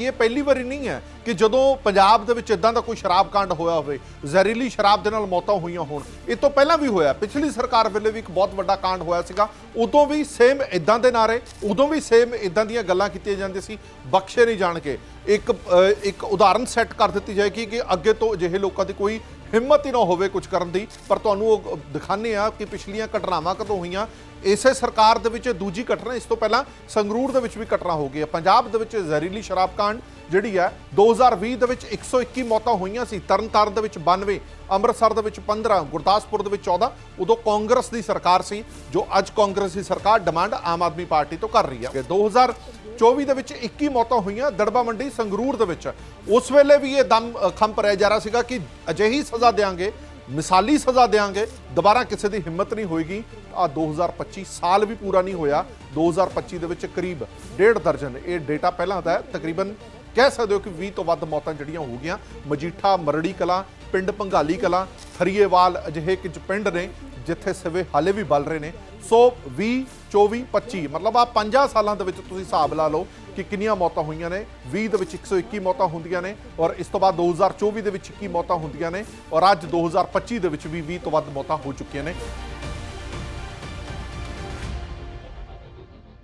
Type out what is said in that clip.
ਕਿ ਇਹ ਪਹਿਲੀ ਵਾਰੀ ਨਹੀਂ ਹੈ ਕਿ ਜਦੋਂ ਪੰਜਾਬ ਦੇ ਵਿੱਚ ਇਦਾਂ ਦਾ ਕੋਈ ਸ਼ਰਾਬ ਕਾਂਡ ਹੋਇਆ ਹੋਵੇ, ਜ਼ਹਿਰੀਲੀ ਸ਼ਰਾਬ ਦੇ ਨਾਲ ਮੌਤਾਂ ਹੋਈਆਂ ਹੋਣ। ਇਹ ਤੋਂ ਪਹਿਲਾਂ ਵੀ ਹੋਇਆ। ਪਿਛਲੀ ਸਰਕਾਰ ਵੇਲੇ ਵੀ ਇੱਕ ਬਹੁਤ ਵੱਡਾ ਕਾਂਡ ਹੋਇਆ ਸੀਗਾ। ਉਦੋਂ ਵੀ ਸੇਮ ਇਦਾਂ ਦੇ ਨਾਰੇ ਉਦੋਂ ਵੀ ਸੇਮ ਇਦਾਂ ਦੀਆਂ ਗੱਲਾਂ ਕੀਤੀਆਂ ਜਾਂਦੀਆਂ ਸੀ, ਬਖਸ਼ੇ ਨਹੀਂ ਜਾਣ ਕੇ ਇੱਕ ਇੱਕ ਉਦਾਹਰਨ ਸੈੱਟ ਕਰ ਦਿੱਤੀ ਜਾਏਗੀ ਕਿ ਅੱਗੇ ਤੋਂ ਅਜਿਹੇ ਲੋਕਾਂ ਦੀ ਕੋਈ ਹਿੰਮਤ ਹੀ ਨਾ ਹੋਵੇ ਕੁਝ ਕਰਨ ਦੀ, ਪਰ ਤੁਹਾਨੂੰ ਉਹ ਦਿਖਾਣੇ ਆ ਕਿ ਪਿਛਲੀਆਂ ਘਟਨਾਵਾਂ ਕਦੋਂ ਹੋਈਆਂ। ਇਸੇ ਸਰਕਾਰ ਦੇ ਵਿੱਚ ਦੂਜੀ ਘਟਨਾ, ਇਸ ਤੋਂ ਪਹਿਲਾਂ ਸੰਗਰੂਰ ਦੇ ਵਿੱਚ ਵੀ ਘਟਨਾ ਹੋ ਗਈ ਹੈ। ਪੰਜਾਬ ਦੇ ਵਿੱਚ ਜ਼ਹਿਰੀਲੀ ਸ਼ਰਾਬ ਕਾਂਡ ਜਿਹੜੀ ਹੈ 2020 ਦੇ ਵਿੱਚ 121 ਮੌਤਾਂ ਹੋਈਆਂ ਸੀ। ਤਰਨਤਾਰਨ ਦੇ ਵਿੱਚ 92 ਅੰਮ੍ਰਿਤਸਰ ਦੇ ਵਿੱਚ 15 ਗੁਰਦਾਸਪੁਰ ਦੇ ਵਿੱਚ 14 ਉਦੋਂ ਕਾਂਗਰਸ ਦੀ ਸਰਕਾਰ ਸੀ ਜੋ ਅੱਜ ਕਾਂਗਰਸ ਦੀ ਸਰਕਾਰ ਡਿਮਾਂਡ ਆਮ ਆਦਮੀ ਪਾਰਟੀ ਤੋਂ ਕਰ ਰਹੀ ਹੈ ਕਿ 2024 ਦੇ ਵਿੱਚ 21 ਮੌਤਾਂ ਹੋਈਆਂ ਦੜਬਾ ਮੰਡੀ ਸੰਗਰੂਰ ਦੇ ਵਿੱਚ। ਉਸ ਵੇਲੇ ਵੀ ਇਹ ਦਮ ਅ, ਖੰਪ ਜਾ ਰਿਹਾ ਸੀਗਾ ਕਿ ਅਜਿਹੀ ਸਜ਼ਾ ਦੇਾਂਗੇ ਮਿਸਾਲੀ ਸਜ਼ਾ ਦੇਾਂਗੇ ਦੁਬਾਰਾ ਕਿਸੇ ਦੀ ਹਿੰਮਤ ਨਹੀਂ ਹੋਏਗੀ। ਆ 2025 ਸਾਲ ਵੀ ਪੂਰਾ ਨਹੀਂ ਹੋਇਆ। 2025 ਦੇ ਵਿੱਚ ਕਰੀਬ ਡੇਢ ਦਰਜਨ ਇਹ ਡੇਟਾ ਪਹਿਲਾਂ ਦਾ ਹੈ ਤਕਰੀਬਨ ਕਹਿ ਸਕਦੇ ਹੋ ਕਿ 20 ਤੋਂ ਵੱਧ ਮੌਤਾਂ ਜਿਹੜੀਆਂ ਹੋ ਗਈਆਂ। ਮਜੀਠਾ, ਮਰੜੀ ਕਲਾ, ਪਿੰਡ ਭੰਗਾਲੀ ਕਲਾ, ਥਰੀਏਵਾਲ ਅਜਿਹੇ ਕੁਝ ਪਿੰਡ ਨੇ ਜਿੱਥੇ ਸਿਵੇ ਹਾਲੇ ਵੀ ਬਲ ਰਹੇ ਨੇ। ਸੋ 20 24 25 ਮਤਲਬ ਆ 5 ਸਾਲਾਂ ਦੇ ਵਿੱਚ ਤੁਸੀਂ ਹਿਸਾਬ ਲਾ ਲਓ ਕਿ ਕਿੰਨੀਆਂ ਮੌਤਾਂ ਹੋਈਆਂ ਨੇ। 20 ਦੇ ਵਿੱਚ 121 ਮੌਤਾਂ ਹੁੰਦੀਆਂ ਨੇ ਔਰ ਇਸ ਤੋਂ ਬਾਅਦ 2024 ਦੇ ਵਿੱਚ 21 ਮੌਤਾਂ ਹੁੰਦੀਆਂ ਨੇ ਔਰ ਅੱਜ 2025 ਦੇ ਵਿੱਚ ਵੀ 20 ਤੋਂ ਵੱਧ ਮੌਤਾਂ ਹੋ ਚੁੱਕੀਆਂ ਨੇ।